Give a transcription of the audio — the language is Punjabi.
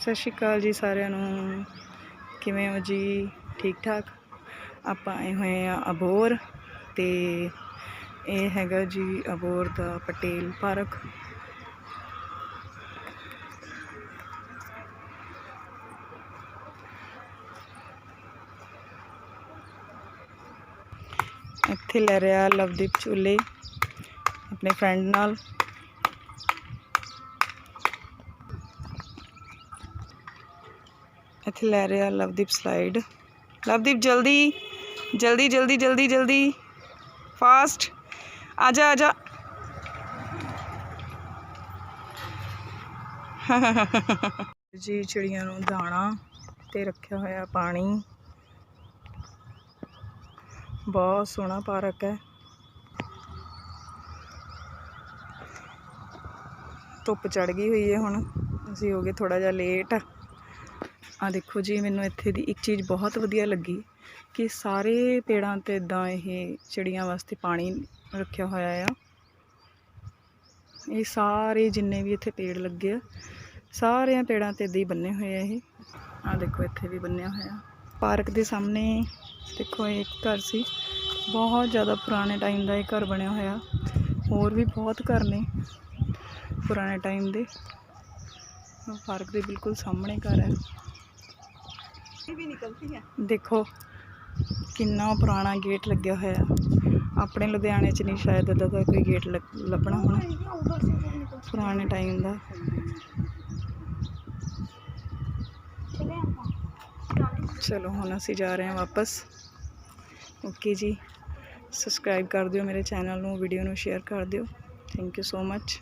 ਸਤਿ ਸ਼੍ਰੀ ਅਕਾਲ ਜੀ ਸਾਰਿਆਂ ਨੂੰ। ਕਿਵੇਂ ਹੋ ਜੀ? ਠੀਕ ਠਾਕ? ਆਪਾਂ ਆਏ ਹੋਏ ਆ ਅਬੋਰ ਤੇ ਇਹ ਹੈਗਾ ਜੀ ਅਬੋਰ ਦਾ ਪਟੇਲ ਪਾਰਕ। ਇੱਥੇ ਲੈ ਰਿਹਾ ਲਵਦੀਪ ਚੁੱਲੇ ਆਪਣੇ ਫਰੈਂਡ ਨਾਲ। ਇੱਥੇ ਲੈ ਰਿਹਾ ਲਵਦੀਪ ਸਲਾਈਡ ਲਵਦੀਪ, ਜਲਦੀ ਜਲਦੀ ਜਲਦੀ ਜਲਦੀ ਜਲਦੀ। ਫਾਸਟ ਆ ਜਾ ਆ ਜਾ ਜੀ ਚਿੜੀਆਂ ਨੂੰ ਦਾਣਾ ਤੇ ਰੱਖਿਆ ਹੋਇਆ ਪਾਣੀ। ਬਹੁਤ ਸੋਹਣਾ ਪਾਰਕ ਹੈ। ਧੁੱਪ ਚੜ ਗਈ ਹੋਈ ਹੈ ਹੁਣ। ਅਸੀਂ ਹੋ ਗਏ ਥੋੜਾ ਜਿਹਾ ਲੇਟ ਆ ਦੇਖੋ ਜੀ, ਮੈਨੂੰ ਇੱਥੇ ਦੀ ਇੱਕ ਚੀਜ਼ ਬਹੁਤ ਵਧੀਆ ਲੱਗੀ ਕਿ ਸਾਰੇ ਪੇੜਾਂ ਤੇ ਇਦਾਂ ਇਹ ਚਿੜੀਆਂ ਵਾਸਤੇ ਪਾਣੀ ਰੱਖਿਆ ਹੋਇਆ ਆ। ਇਹ ਸਾਰੇ ਜਿੰਨੇ ਵੀ ਇੱਥੇ ਪੇੜ ਲੱਗੇ ਆ, ਸਾਰਿਆਂ ਪੇੜਾਂ ਤੇ ਇਦਾਂ ਹੀ ਬੰਨੇ ਹੋਏ ਆ ਇਹ। ਆ ਦੇਖੋ, ਇੱਥੇ ਵੀ ਬੰਨਿਆ ਹੋਇਆ। ਪਾਰਕ ਦੇ ਸਾਹਮਣੇ ਦੇਖੋ, ਇਹ ਇੱਕ ਘਰ ਸੀ। ਬਹੁਤ ਜ਼ਿਆਦਾ ਪੁਰਾਣੇ ਟਾਈਮ ਦਾ ਇਹ ਘਰ ਬਣਿਆ ਹੋਇਆ। ਹੋਰ ਵੀ ਬਹੁਤ ਘਰ ਨੇ ਪੁਰਾਣੇ ਟਾਈਮ ਦੇ। ਪਾਰਕ ਦੇ ਬਿਲਕੁਲ ਸਾਹਮਣੇ ਘਰ ਹੈ ਵੀ ਨਿਕਲਤੀ ਹੈ ਦੇਖੋ ਕਿੰਨਾ ਪੁਰਾਣਾ ਗੇਟ ਲੱਗਿਆ ਹੋਇਆ ਆਪਣੇ ਲੁਧਿਆਣੇ 'ਚ ਨਹੀਂ ਸ਼ਾਇਦ ਇਦਾਂ ਦਾ ਕੋਈ ਗੇਟ ਲੱਗ- ਲੱਭਣਾ ਹੋਣਾ ਉਧਰ से उधर निकल ਪੁਰਾਣੇ ਟਾਈਮ ਦਾ चले ਆਪਾਂ ਚਲੋ ਹੁਣ ਅਸੀਂ ਜਾ ਰਹੇ ਹਾਂ ਵਾਪਸ ਓਕੇ ਜੀ ਸਬਸਕ੍ਰਾਈਬ ਕਰ ਦਿਓ ਮੇਰੇ ਚੈਨਲ ਨੂੰ ਵੀਡੀਓ ਨੂੰ ਸ਼ੇਅਰ ਕਰ ਦਿਓ ਥੈਂਕ ਯੂ ਸੋ ਮੱਚ